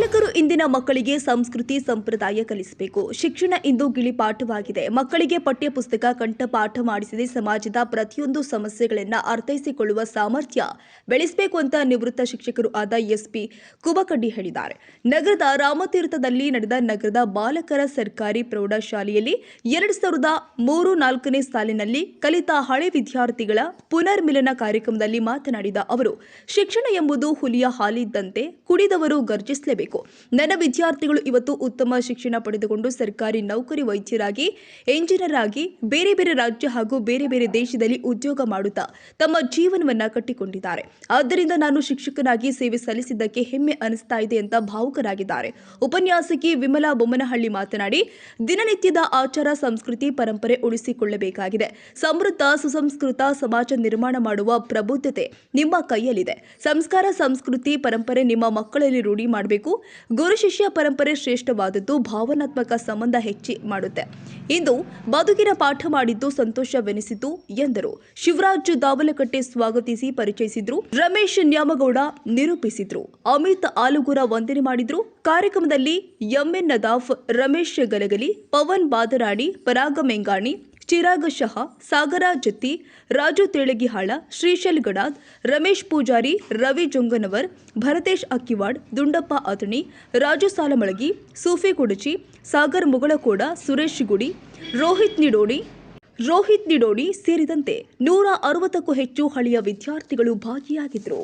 ಪಾಲಕರು ಇಂದಿನ ಮಕ್ಕಳಿಗೆ ಸಂಸ್ಕೃತಿ, ಸಂಪ್ರದಾಯ ಕಲಿಸಬೇಕು. ಶಿಕ್ಷಣ ಇಂದು ಗಿಳಿಪಾಠವಾಗಿದೆ ಮಕ್ಕಳಿಗೆ ಪಠ್ಯಪುಸ್ತಕ, ಕಂಠಪಾಠ ಮಾಡಿಸದೆ ಸಮಾಜದ ಪ್ರತಿಯೊಂದು ಸಮಸ್ಯೆಗಳನ್ನ ಅರ್ಥೈಸಿಕೊಳ್ಳುವ ಸಾಮರ್ಥ್ಯ ಬೆಳೆಸಬೇಕು ಅಂತ ನಿವೃತ್ತ ಶಿಕ್ಷಕರು ಆದ ಎಸ್ಪಿ ಕುಬಕಡ್ಡಿ ಹೇಳಿದ್ದಾರೆ. ನಗರದ ರಾಮತೀರ್ಥದಲ್ಲಿ ನಡೆದ ನಗರದ ಬಾಲಕರ ಸರ್ಕಾರಿ ಪ್ರೌಢಶಾಲೆಯಲ್ಲಿ ಎರಡು ಸಾವಿರದ ಮೂರು ನಾಲ್ಕನೇ ಸಾಲಿನಲ್ಲಿ ಕಲಿತ ಹಳೆ ವಿದ್ಯಾರ್ಥಿಗಳ ಪುನರ್ಮಿಲನ ಕಾರ್ಯಕ್ರಮದಲ್ಲಿ ಮಾತನಾಡಿದ ಅವರು, ಶಿಕ್ಷಣ ಎಂಬುದು ಹುಲಿಯ ಹಾಲಿದ್ದಂತೆ ಕುಡಿದವರು ಗರ್ಜಿಸಲೇಬೇಕು. ನನ್ನ ವಿದ್ಯಾರ್ಥಿಗಳು ಇವತ್ತು ಉತ್ತಮ ಶಿಕ್ಷಣ ಪಡೆದುಕೊಂಡು ಸರ್ಕಾರಿ ನೌಕರಿ ವೈದ್ಯರಾಗಿ ಎಂಜಿನಿಯರ್ ಆಗಿ ಬೇರೆ ಬೇರೆ ರಾಜ್ಯ ಹಾಗೂ ಬೇರೆ ಬೇರೆ ದೇಶದಲ್ಲಿ ಉದ್ಯೋಗ ಮಾಡುತ್ತಾ ತಮ್ಮ ಜೀವನವನ್ನ ಕಟ್ಟಿಕೊಂಡಿದ್ದಾರೆ. ಆದ್ದರಿಂದ ನಾನು ಶಿಕ್ಷಕನಾಗಿ ಸೇವೆ ಸಲ್ಲಿಸಿದ್ದಕ್ಕೆ ಹೆಮ್ಮೆ ಅನಿಸ್ತಾ ಇದೆ ಅಂತ ಭಾವುಕರಾಗಿದ್ದಾರೆ. ಉಪನ್ಯಾಸಕಿ ವಿಮಲಾ ಬೊಮ್ಮನಹಳ್ಳಿ ಮಾತನಾಡಿ, ದಿನನಿತ್ಯದ ಆಚಾರ, ಸಂಸ್ಕೃತಿ, ಪರಂಪರೆ ಉಳಿಸಿಕೊಳ್ಳಬೇಕಾಗಿದೆ. ಸಮೃದ್ಧ, ಸುಸಂಸ್ಕೃತ ಸಮಾಜ ನಿರ್ಮಾಣ ಮಾಡುವ ಪ್ರಬುದ್ಧತೆ ನಿಮ್ಮ ಕೈಯಲ್ಲಿದೆ. ಸಂಸ್ಕಾರ, ಸಂಸ್ಕೃತಿ, ಪರಂಪರೆ ನಿಮ್ಮ ಮಕ್ಕಳಲ್ಲಿ ರೂಢಿ ಮಾಡಬೇಕು. ಗುರು ಶಿಷ್ಯ ಪರಂಪರೆ ಶ್ರೇಷ್ಠವಾದದ್ದು ಭಾವನಾತ್ಮಕ ಸಂಬಂಧ ಹೆಚ್ಚಿ ಮಾಡುತ್ತೆ. ಇಂದು ಬದುಕಿನ ಪಾಠ ಮಾಡಿದ್ದು ಸಂತೋಷವೆನಿಸಿತು ಎಂದರು. ಶಿವರಾಜ್ ದಾವಲಕಟ್ಟೆ ಸ್ವಾಗತಿಸಿ ಪರಿಚಯಿಸಿದ್ರು. ರಮೇಶ್ ನ್ಯಾಮಗೌಡ ನಿರೂಪಿಸಿದ್ರು. ಅಮಿತ್ ಆಲುಗುರ ವಂದನೆ ಮಾಡಿದ್ರು. ಕಾರ್ಯಕ್ರಮದಲ್ಲಿ ಎಂಎನ್ ನದಾಫ್, ರಮೇಶ್ ಗಲಗಲಿ, ಪವನ್ ಬಾದರಾಣಿ ಪರಾಗ ಮೆಂಗಾಣಿ ಚಿರಾಗ್ ಶಹ ಸಾಗರ ಜತ್ತಿ, ರಾಜು ತೇಳಗಿಹಾಳ ಶ್ರೀಶೈಲ್ ಗಡಾದ್ ರಮೇಶ್ ಪೂಜಾರಿ, ರವಿ ಜೊಂಗನವರ್, ಭರತೇಶ್ ಅಕ್ಕಿವಾಡ್, ದುಂಡಪ್ಪ ಅತಣಿ ರಾಜು ಸಾಲಮಳಗಿ, ಸೂಫಿ ಕುಡಚಿ, ಸಾಗರ್ ಮುಗಳಕೋಡ, ಸುರೇಶ್ ಗುಡಿ, ರೋಹಿತ್ ನಿಡೋಡಿ ರೋಹಿತ್ ನಿಡೋಡಿ ಸೇರಿದಂತೆ ನೂರ ಅರವತ್ತಕ್ಕೂ ಹೆಚ್ಚು ಹಳೆಯ ವಿದ್ಯಾರ್ಥಿಗಳು ಭಾಗಿಯಾಗಿದ್ದರು